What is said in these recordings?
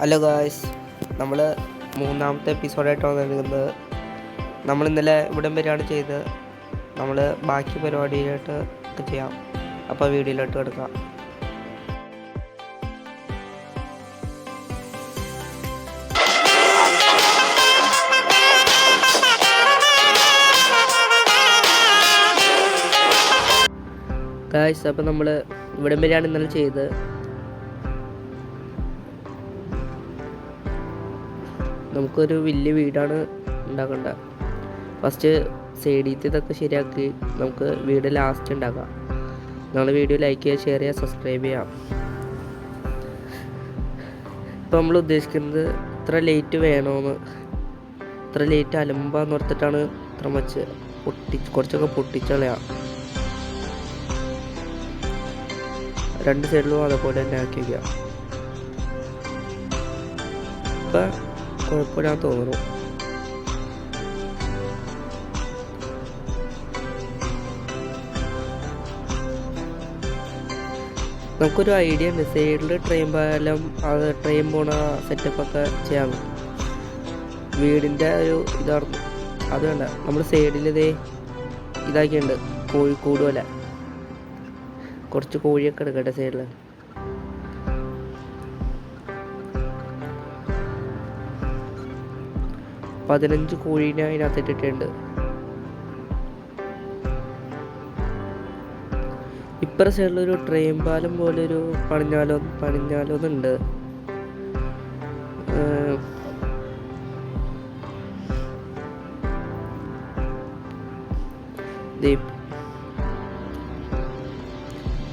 Hello guys നമ്മൾ മൂന്നാമത്തെ എപ്പിസോഡായിട്ട് നൽകുന്നത് നമ്മൾ ഇന്നലെ ഇവിടം വരെയാണ് ചെയ്ത് നമ്മൾ ബാക്കി പരിപാടിയിലോട്ട് ചെയ്യാം. അപ്പോൾ വീഡിയോയിലോട്ട് എടുക്കാം ഗായ്സ് അപ്പോൾ നമ്മൾ ഇവിടം വരെയാണ് ഇന്നലെ ചെയ്തത്. നമുക്കൊരു വലിയ വീടാണ് ഉണ്ടാക്കേണ്ട. ഫസ്റ്റ് സൈഡിലത്തെ ഇതൊക്കെ ശരിയാക്കി. നമുക്ക് വീട് ലാസ്റ്റ് ഉണ്ടാക്കാം. നിങ്ങൾ വീഡിയോ ലൈക്ക് ചെയ്യുക ഷെയർ ചെയ്യുക സബ്സ്ക്രൈബ് ചെയ്യാം ഇപ്പോൾ നമ്മൾ ഉദ്ദേശിക്കുന്നത് ഇത്ര ലേറ്റ് വേണമെന്ന് ഇത്ര ലേറ്റ് അലമ്പാന്ന് ഓർത്തിട്ടാണ് ഇത്ര മച്ച് പൊട്ടി കുറച്ചൊക്കെ പൊട്ടിച്ചളയാം രണ്ട് സൈഡിലും അതേപോലെ തന്നെ ആക്കി വയ്ക്കുക ഇപ്പം കുഴപ്പമില്ലാന്ന് തോന്നുന്നു നമുക്കൊരു ഐഡിയ ഉണ്ട് സൈഡിൽ ട്രെയിൻ പാലം അത് ട്രെയിൻ പോണ സെറ്റപ്പൊക്കെ ചെയ്യാം വീടിന്റെ ഒരു ഇതായിരുന്നു അത് വേണ്ട. നമ്മൾ സൈഡിൽ ഇതേ ഇതാക്കിയുണ്ട് കോഴിക്കൂട് പോലെ. കുറച്ച് കോഴിയൊക്കെ എടുക്കട്ടെ സൈഡിൽ പതിനഞ്ച് കോഴീനെ അതിനകത്ത് ഇട്ടിട്ടുണ്ട് ഇപ്പറ സൈഡിലൊരു ട്രെയിൻ പാലം പോലെ ഒരു പണിഞ്ഞാലോ പണിഞ്ഞാലോ എന്നുണ്ട്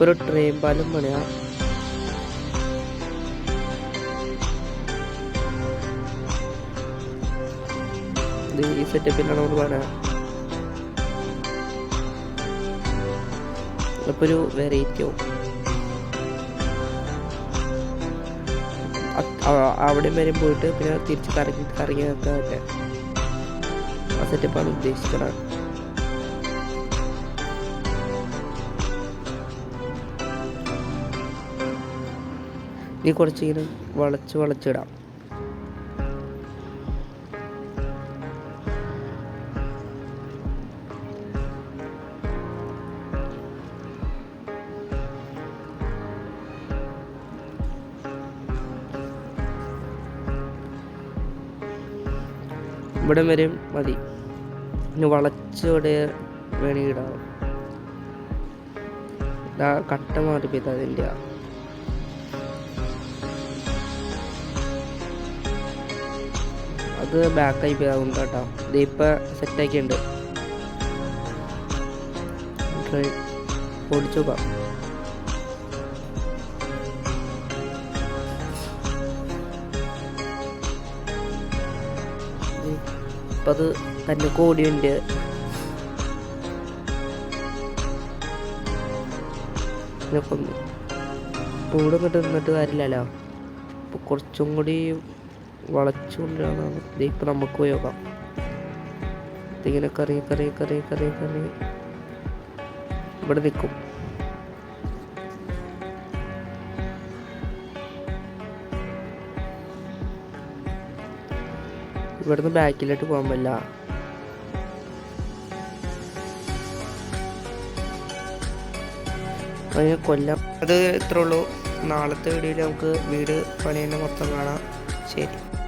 ഒരു ട്രെയിൻ പാലം പണിയാ. ഈ സെറ്റപ്പിലാണ് നമ്മൾ പറയാം. അപ്പൊ ഒരു വെറൈറ്റിയോ അവിടെ വരെ പോയിട്ട് പിന്നെ തിരിച്ച് കറങ്ങി കറങ്ങി നിൽക്കാൻ ആ സെറ്റപ്പാണ് ഉദ്ദേശിക്കുന്നത് ഇനി കുറച്ചിങ്ങനെ വളച്ച് വളച്ചിടാം. ഇവിടെ വരെ മതി. ഇനി വളച്ചോടെ വേണമെങ്കിൽ ഇടാം. ഇതാ കട്ട മാറിപ്പോയത് അതിന്റെ. അത് ബാക്കായി പോയി അതുകൊണ്ട് കേട്ടോ. ഇത് ഇപ്പം സെറ്റാക്കിയിട്ടുണ്ട് ഓടിച്ചു അപ്പം അത് തന്നെ കോടിയുണ്ട്. ഇപ്പം കൂടെ നിന്നിട്ട് കാര്യമില്ലല്ലോ. അപ്പോൾ കുറച്ചും കൂടി വളച്ചുകൊണ്ടാണ് ഇപ്പം നമുക്ക് പോയി നോക്കാം ഇതിങ്ങനെ കറി കറി കറി കറി കറി ഇവിടെ നിൽക്കും. ഇവിടുന്ന് ബാക്കിലോട്ട് പോകാൻ പറ്റില്ല. അതിനെ കൊല്ലം. അത് ഇത്രേ ഉള്ളൂ. നാളത്തെ വീഡിയോയിൽ നമുക്ക് വീട് പണിയുന്ന മൊത്തം കാണാം. ശരി.